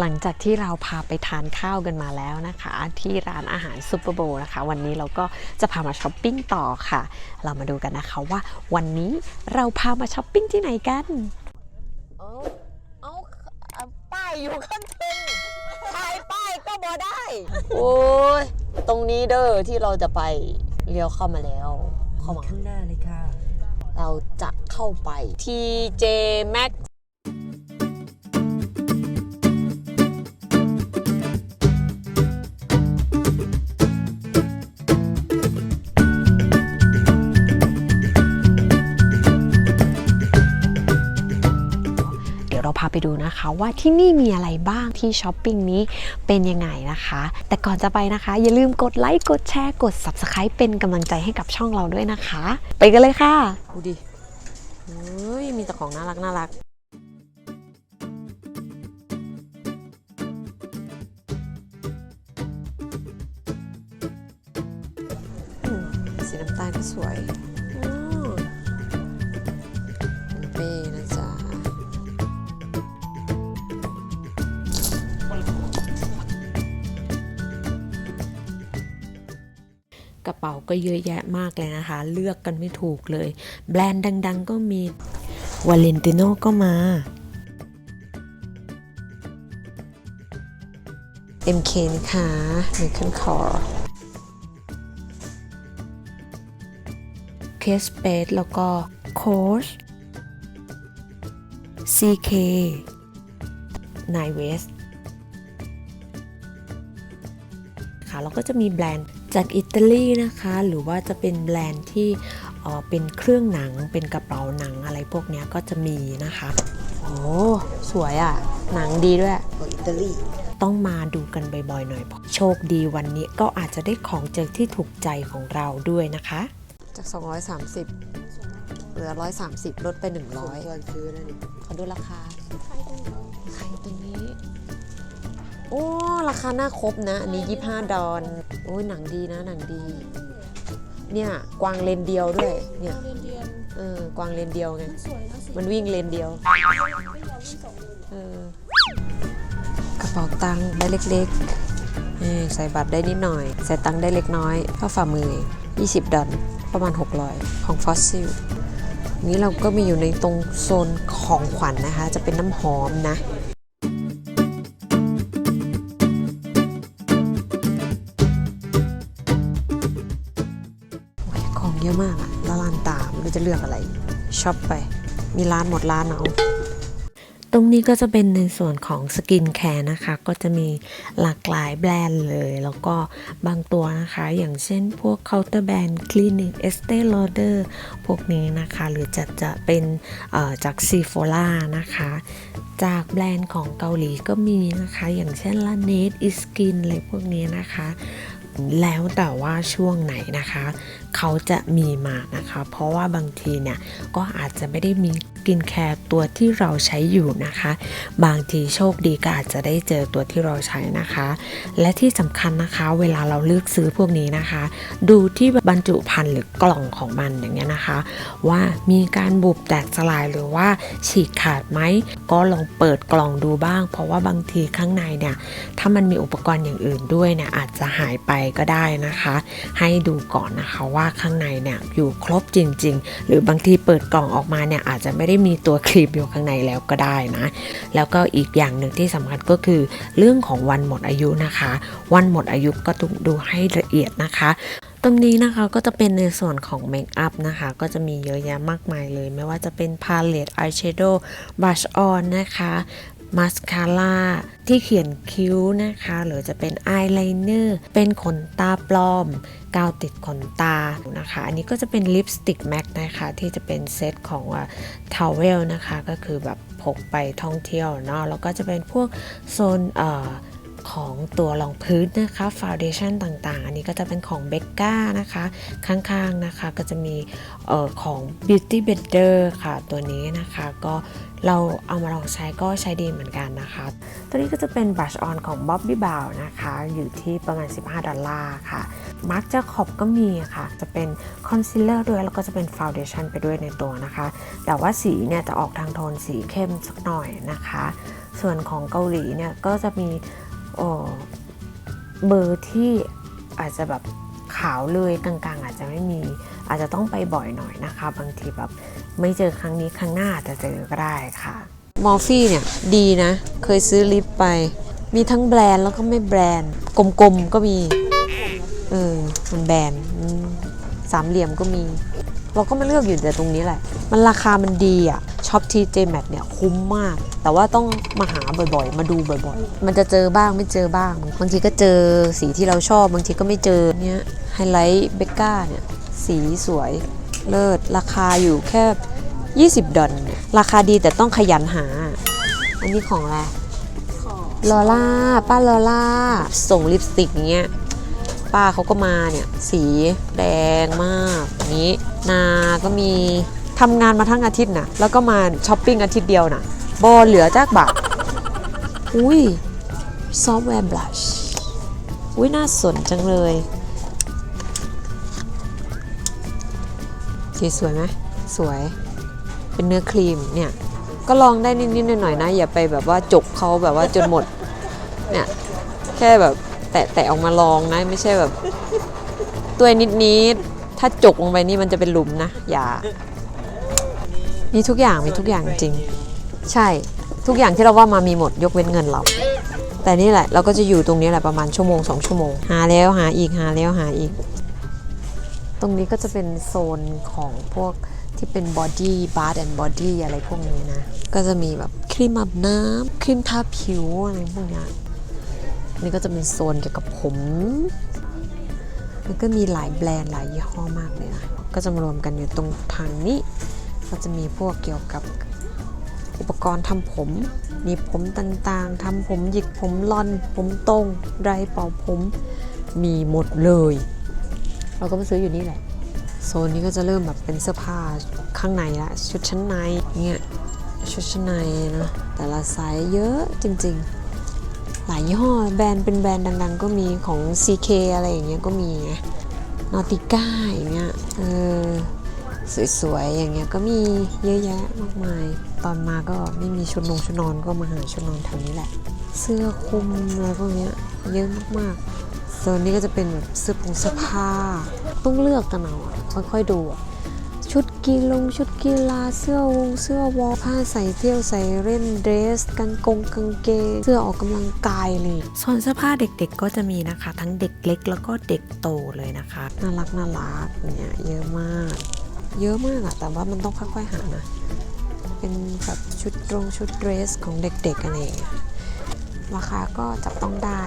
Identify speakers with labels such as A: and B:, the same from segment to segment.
A: หลังจากที่เราพาไปทานข้าวกันมาแล้วนะคะ ที่ร้านอาหารซุปเปอร์โบว์นะคะ วันนี้เราก็จะพามาช้อปปิ้งต่อค่ะ เรามาดูกันนะคะว่าวันนี้เราพามาช้อปปิ้งที่ไหนกัน
B: เอาเอาเอาป้ายอยู่ข้างบนถ่ายป้ายก็บอได้ โอ้ยตรงนี้เด้อที่เราจะไปเลี้ยวเข้ามาแล้ว เข้ามา
C: ข้างหน้าเลยค่ะ
B: เราจะเข้าไป TJ Max
A: เดี๋ยวเไปดูนะคะว่าที่นี่มีอะไรบ้างที่ช้อปปิ้งนี้เป็นยังไงนะคะ แต่ก่อนจะไปนะคะ อย่าลืมกดไลค์กดแชร์กด Subscribe เป็นกำลังใจให้กับช่องเราด้วยนะคะ ไปกันเลยค่ะ
B: ดูดิเฮ้ยมีแต่ของน่ารักน่ารักสีน้ำตาลก็สวย
A: ก็เยอะแยะมากเลยนะคะ เลือกกันไม่ถูกเลย แบรนด์ดัง ๆ ก็มีวาเลนติโนก็มา MK นะคะเมคันคอร์เคสเปดแล้วก็โคช CK นายเวสค่ะแล้วก็จะมีแบรนด์ จากอิตาลีนะคะ หรือว่าจะเป็นแบรนด์ที่เอ่อเป็นเครื่องหนังเป็นกระเป๋าหนังอะไรพวกเนี้ยก็จะมีนะคะ
B: โอ้สวยอะ หนังดีด้วย
C: ของอิตาลี
A: ต้องมาดูกันบ่อยๆหน่อยเพราะโชคดีวันนี้ก็อาจจะได้ของเจอที่ถูกใจของเราด้วยนะคะ
B: จาก 230 เหลือ 130 ลดไป
C: สม
B: 100
C: ควรซื้อนะนี่
B: ขอดูราคา ใครตัวนี้โอ้ราคาหน้าครบนะ อันนี้ 25 ดอน โอ้ยหนังดีนะ หนังดี เนี่ย กวางเลนเดียวด้วย เนี่ย เออ กวางเลนเดียวไง มันวิ่งเลนเดียว เออ กระเป๋าตังค์ใบเล็กๆใส่บัตรได้นิดหน่อย ใส่ตังค์ได้เล็กน้อยเท่าฝ่ามือ 20 ดอลประมาณ 600 ของฟอสซิลนี้เราก็มีอยู่ในตรงโซนของขวัญนะคะ จะเป็นน้ำหอมนะ จะเลือกอะไรช็อปไป มีร้านหมดร้านเอา
A: ตรงนี้ก็จะเป็นในส่วนของสกินแคร์นะคะ ก็จะมีหลากหลายแบรนด์เลย แล้วก็บางตัวนะคะ อย่างเช่นพวกเคาน์เตอร์แบรนด์คลินิกเอสเต l ลเดอร์พวกนี้นะคะ หรือจะจะเป็นจากซีโฟล่านะคะ จากแบรนด์ของเกาหลีก็มีนะคะ อย่างเช่นลาเนตอิสกินอะไรพวกนี้นะคะ แล้วแต่ว่าช่วงไหนนะคะ เขาจะมีมานะคะ เพราะว่าบางทีเนี่ยก็อาจจะไม่ได้มีกินแคร์ตัวที่เราใช้อยู่นะคะ บางทีโชคดีก็อาจจะได้เจอตัวที่เราใช้นะคะ และที่สำคัญนะคะเวลาเราเลือกซื้อพวกนี้นะคะ ดูที่บรรจุภัณฑ์หรือกล่องของมันอย่างเงี้ยนะคะ ว่ามีการบุบแตกสลายหรือว่าฉีกขาดไหมก็ลองเปิดกล่องดูบ้าง เพราะว่าบางทีข้างในเนี่ยถ้ามันมีอุปกรณ์อย่างอื่นด้วยเนี่ยอาจจะหายไปก็ได้นะคะ ให้ดูก่อนนะคะว่าข้างในเนี่ยอยู่ครบจริง ๆ หรือบางทีเปิดกล่องออกมาเนี่ยอาจจะไม่ได้มีตัวครีมอยู่ข้างในแล้วก็ได้นะ แล้วก็อีกอย่างหนึ่งที่สำคัญก็คือ เรื่องของวันหมดอายุนะคะ วันหมดอายุก็ต้องดูให้ละเอียดนะคะตรงนี้นะคะก็จะเป็นในส่วนของเมคอัพนะคะ ก็จะมีเยอะแยะมากมายเลย ไม่ว่าจะเป็นพาเลตอายแชโดว์บลัชออนนะคะ มาสคาร่าที่เขียนคิ้วนะคะ หรือจะเป็นอายไลเนอร์เป็นขนตาปลอม กาวติดขนตานะคะ อันนี้ก็จะเป็นลิปสติกแม็กนะคะที่จะเป็นเซตของทาวเวลนะคะ ก็คือแบบพกไปท่องเที่ยวเนาะแล้วก็จะเป็นพวกโซนเอ่อ ของตัวรองพื้นนะคะฟ u n เดชั่นต่างๆ อันนี้ก็จะเป็นของเบ c ก้านะคะ ข้างๆนะคะก็จะมีออของ Beauty Blender ค่ะตัวนี้นะคะก็เราเอามาลองใช้ก็ใช้ดีเหมือนกันนะคะ ตัวนี้ก็จะเป็น Brush On ของ Bobbi b o w นะคะ อยู่ที่ประมาณ 15 ดอลลาร์ค่ะมาร์กจาขอบก็มีค่ะ จะเป็นคอนซีลเลอร์ด้วย แล้วก็จะเป็นฟ u n เดชั่นไปด้วยในตัวนะคะ แต่ว่าสีเนี่ยจะออกทางโทนสีเข้มสักหน่อยนะคะ ส่วนของเกาหลีเนี่ยก็จะมี เบอร์ที่อาจจะแบบขาวเลยกลางๆ อาจจะไม่มี อาจจะต้องไปบ่อยหน่อยนะคะ บางทีแบบไม่เจอครั้งนี้ครั้งหน้าจะเจอก็ได้ค่ะ
B: มอร์ฟี่เนี่ยดีนะ เคยซื้อลิปไป มีทั้งแบรนด์แล้วก็ไม่แบรนด์ กลมๆก็มีเออมันแบรนด์สามเหลี่ยมก็มี เราก็มาเลือกอยู่แต่ตรงนี้แหละ มันราคามันดีอะ ช็อปทีเจแมทเนี่ยคุ้มมาก แต่ว่าต้องมาหาบ่อยๆ มาดูบ่อยๆ มันจะเจอบ้างไม่เจอบ้าง บางทีก็เจอสีที่เราชอบ บางทีก็ไม่เจอเนี่ยไฮไลท์เบก้าเนี่ยสีสวยเลิศราคาอยู่แค่ 20 ดอลเนี่ยราคาดีแต่ต้องขยันหา อันนี้ของอะไรลอล่า ป้าลอล่า ส่งลิปสติกอย่างเงี้ย ป้าเขาก็มาเนี่ย สีแดงมากอย่างนี้ นาก็มี ทำงานมาทั้งอาทิตย์นะแล้วก็มาช้อปปิ้งอาทิตย์เดียวนะบอเหลือจากบาทอุ้ยซอฟต์แวร์บลัชอุ้ยน่าสนจังเลยสีสวยไหมสวย เป็นเนื้อครีมเนี่ย ก็ลองได้นิดๆหน่อยๆนะ อย่าไปแบบว่าจกเขาแบบว่าจนหมด เนี่ย แค่แบบแตะแตะออกมาลองนะ ไม่ใช่แบบ ตัวนิดๆถ้าจกลงไปนี่มันจะเป็นหลุมนะ อย่า มีทุกอย่างมีทุกอย่างจริง ใช่ทุกอย่างที่เราว่ามามีหมดยกเว้นเงินเรา แต่นี่แหละเราก็จะอยู่ตรงนี้แหละประมาณชั่วโมงสองชั่วโมง หาแล้วหาอีกหาแล้วหาอีก ตรงนี้ก็จะเป็นโซนของพวกที่เป็นบอดี้บาร์แอนด์บอดี้อะไรพวกนี้นะ ก็จะมีแบบครีมอาบน้ำครีมทาผิวอะไรพวกนี้นี่ก็จะเป็นโซนเกี่ยวกับผมมันก็มีหลายแบรนด์หลายยี่ห้อมากเลยนะ ก็จะมารวมกันอยู่ตรงทางนี้ ก็จะมีพวกเกี่ยวกับอุปกรณ์ทำผม มีผมต่างๆทำผมหยิกผมลอน ผมตรงไรเป่าผม มีหมดเลย เราก็มาซื้ออยู่นี่แหละ โซนนี้ก็จะเริ่มแบบเป็นเสื้อผ้าข้างในละ ชุดชั้นในเนี่ยชุดชั้นในนะแต่ละไซส์เยอะจริงๆ หลายยี่ห้อแบรนด์เป็นแบรนด์ดัง ๆ ก็มีของ CK อะไรอย่างเงี้ยก็มีนอติก้าอย่างเงี้ยเออ สวยๆอย่างเงี้ยก็มีเยอะแยะมากมาย ตอนมาก็ไม่มีชุดนงชุดนอนก็มาหาชุดนอนแถวนี้แหละ เสื้อคลุมอะไรพวกเนี้ยเยอะมากๆโซนนี้ก็จะเป็นแบบเสื้อผงเสื้อผ้าต้องเลือกกันเอาอะค่อยๆดูอะชุดกีฬงชุดกีฬาเสื้อวงเสื้อวอลผ้าใส่เที่ยวใส่เล่นเดรสกางกงกางเกงเสื้อออกกำลังกายเลย
A: ส่วนเสื้อผ้าเด็กๆก็จะมีนะคะ ทั้งเด็กเล็กแล้วก็เด็กโตเลยนะคะ
B: น่ารักน่ารักเนี่ยเยอะมาก เยอะมากอะแต่ว่ามันต้องค่อยๆหานะ เป็นแบบชุดตรงชุดเดรสของเด็กๆอะไรอย่างเงี้ยราคาก็จับต้องได้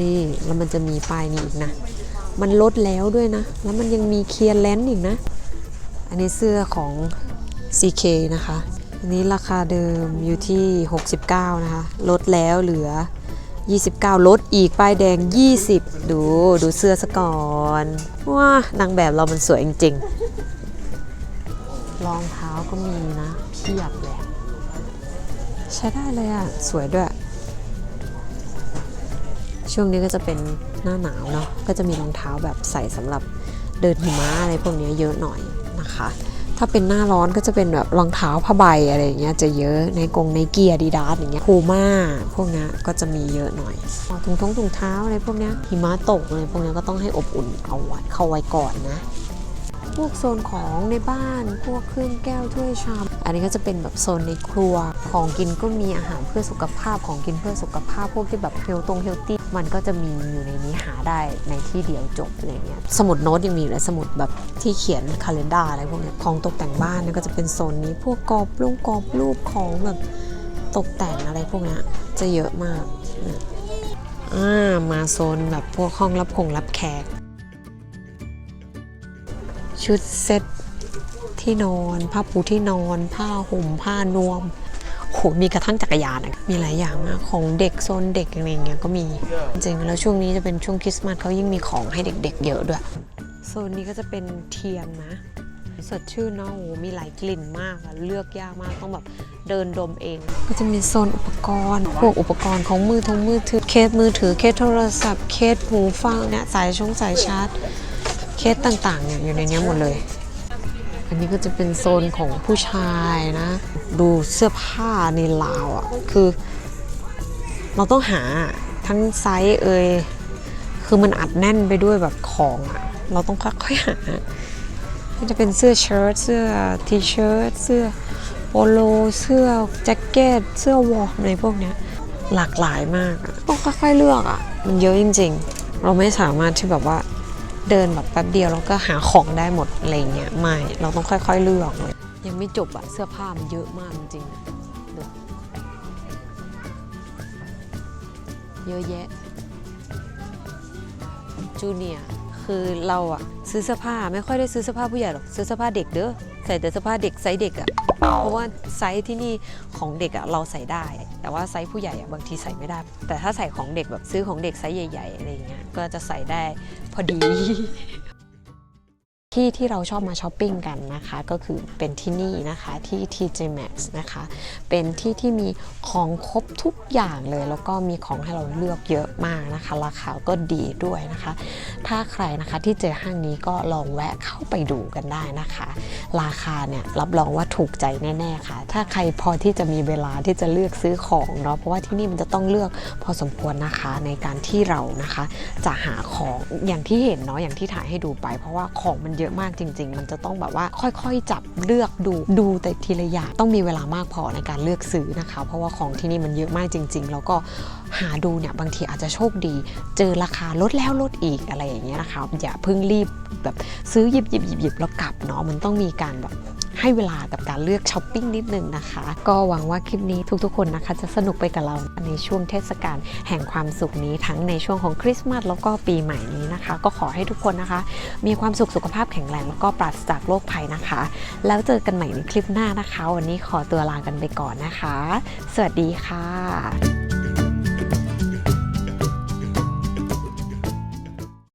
B: นี่แล้วมันจะมีป้ายนี้อีกนะ มันลดแล้วด้วยนะ แล้วมันยังมีเคลียร์แลนด์อีกนะ อันนี้เสื้อของ CK นะคะ อันนี้ราคาเดิมอยู่ที่ 69 นะคะ ลดแล้วเหลือ 29 ลดอีกป้ายแดง 20 ดู ดูเสื้อซะก่อน ว้านางแบบเรามันสวยจริงๆ รองเท้าก็มีนะเพียบเลย ใช้ได้เลยอะ สวยด้วย ช่วงนี้ก็จะเป็นหน้าหนาวเนาะก็จะมีรองเท้าแบบใส่สำหรับเดินหิมะอะไรพวกนี้เยอะหน่อยนะคะ ถ้าเป็นหน้าร้อนก็จะเป็นแบบรองเท้าผ้าใบอะไรอย่างเงี้ยจะเยอะในกงในเกียร์ดีดาสอย่างเงี้ยพูม่าพวกนี้ก็จะมีเยอะหน่อยถุงท้องถุงเท้าอะไรพวกนี้หิมะตกอะไรพวกนี้ก็ต้องให้อบอุ่นเอาไว้เข้าไว้ก่อนนะ พวกโซนของในบ้าน พวกเครื่องแก้วถ้วยชาม อันนี้ก็จะเป็นแบบโซนในครัว ของกินก็มีอาหารเพื่อสุขภาพ ของกินเพื่อสุขภาพ พวกที่แบบเฮลตรงเฮลตี้ มันก็จะมีอยู่ในนี้หาได้ในที่เดียวจบอะไรเงี้ย สมุดโน้ตยังมีอยู่เลยสมุดแบบที่เขียนคาล endar อะไรพวกเนี้ยของตกแต่งบ้านเนี่ยก็จะเป็นโซนนี้ พวกกรอบรูปกรอบรูปของแบบตกแต่งอะไรพวกเนี้ยจะเยอะมากอ่ามาโซนแบบพวกห้องรับคงรับแขก ชุดเซ็ตที่นอนผ้าปูที่นอน ผ้าห่มผ้านวมโหมีกระทั่งจักรยานอะมีหลายอย่างมากของเด็กโซนเด็กอะไรอย่างเงี้ยก็มีจริงแล้วช่วงนี้จะเป็นช่วงคริสต์มาสเขายิ่งมีของให้เด็ก ๆ เยอะด้วยโซนนี้ก็จะเป็นเทียนนะสดชื่นเนาะโหมีหลายกลิ่นมากเลือกยากมากต้องแบบเดินดมเอง ก็จะมีโซนอุปกรณ์ พวกอุปกรณ์ของมือทงมือถือเคสมือถือเคสโทรศัพท์ เคสหูฟังเนี่ยสายชงสายชาร์จ เคสต่างๆเนี่ยอยู่ในนี้หมดเลย อันนี้ก็จะเป็นโซนของผู้ชายนะ ดูเสื้อผ้าในลาวอะ่ะคือ เราต้องหาทั้งไซส์เอ่ยคือมันอัดแน่นไปด้วยแบบของอะเราต้องค่อยๆหาจะเป็นเสื้อเชิ้ตเสื้อทีเชิ้ตเสื้อโปโลเสื้อแจ็คเก็ตเสื้อวอร์มอะไรพวกเนี้ยหลากหลายมากต้องค่อยๆเลือกอะมันเยอะจริง ๆ เราไม่สามารถที่แบบว่า เดินแบบแป๊บเดียวแล้วก็หาของได้หมดอะไรเงี้ยไม่เราต้องค่อยๆเลือกเลยยังไม่จบอะเสื้อผ้ามันเยอะมากจริงเยอะแยะจูเนียคือเราอะซื้อเสื้อผ้าไม่ค่อยได้ซื้อเสื้อผ้าผู้ใหญ่หรอกซื้อเสื้อผ้าเด็กเด้อ ใส่แต่เสื้อผ้าเด็กไซส์เด็กอะเพราะว่าไซส์ที่นี่ของเด็กอะเราใส่ได้ แต่ว่าไซส์ผู้ใหญ่อะบางทีใส่ไม่ได้ แต่ถ้าใส่ของเด็กแบบซื้อของเด็กไซส์ใหญ่ ๆอะไรอย่างเงี้ยก็จะใส่ได้พอดี ที่ที่เราชอบมาช้อปปิ้งกันนะคะ ก็คือเป็นที่นี่นะคะที่ TJ Maxx นะคะ เป็นที่ที่มีของครบทุกอย่างเลย แล้วก็มีของให้เราเลือกเยอะมากนะคะ ราคาก็ดีด้วยนะคะ ถ้าใครนะคะที่เจอห้างนี้ก็ลองแวะเข้าไปดูกันได้นะคะ ราคาเนี่ยรับรองว่าถูกใจแน่ๆค่ะ ถ้าใครพอที่จะมีเวลาที่จะเลือกซื้อของเนาะเพราะว่าที่นี่มันจะต้องเลือกพอสมควรนะคะในการที่เรานะคะ จะหาของอย่างที่เห็นเนาะอย่างที่ถ่ายให้ดูไป เพราะว่าของมันเยอะอะมากจริง ๆ มันจะต้องแบบว่าค่อยๆ จับเลือกดูดูแต่ทีละอย่างต้องมีเวลามากพอในการเลือกซื้อนะคะ เพราะว่าของที่นี่มันเยอะมากจริง ๆ แล้วก็หาดูเนี่ยบางทีอาจจะโชคดี เจอราคาลดแล้วลดอีกอะไรอย่างเงี้ยนะคะอย่าเพิ่งรีบแบบซื้อหยิบหยิบหยิบหยิบแล้วกลับเนาะมันต้องมีการแบบ ให้เวลากับการเลือกช้อปปิ้งนิดนึงนะคะ ก็หวังว่าคลิปนี้ทุกๆ คนนะคะ จะสนุกไปกับเราในช่วงเทศกาลแห่งความสุขนี้ทั้งในช่วงของคริสต์มาสแล้วก็ปีใหม่นี้นะคะ ก็ขอให้ทุกคนนะคะ มีความสุขสุขภาพแข็งแรงแล้วก็ปราศจากโรคภัยนะคะ แล้วเจอกันใหม่ในคลิปหน้านะคะ วันนี้ขอตัวลากันไปก่อนนะคะ สวัสดีค่ะ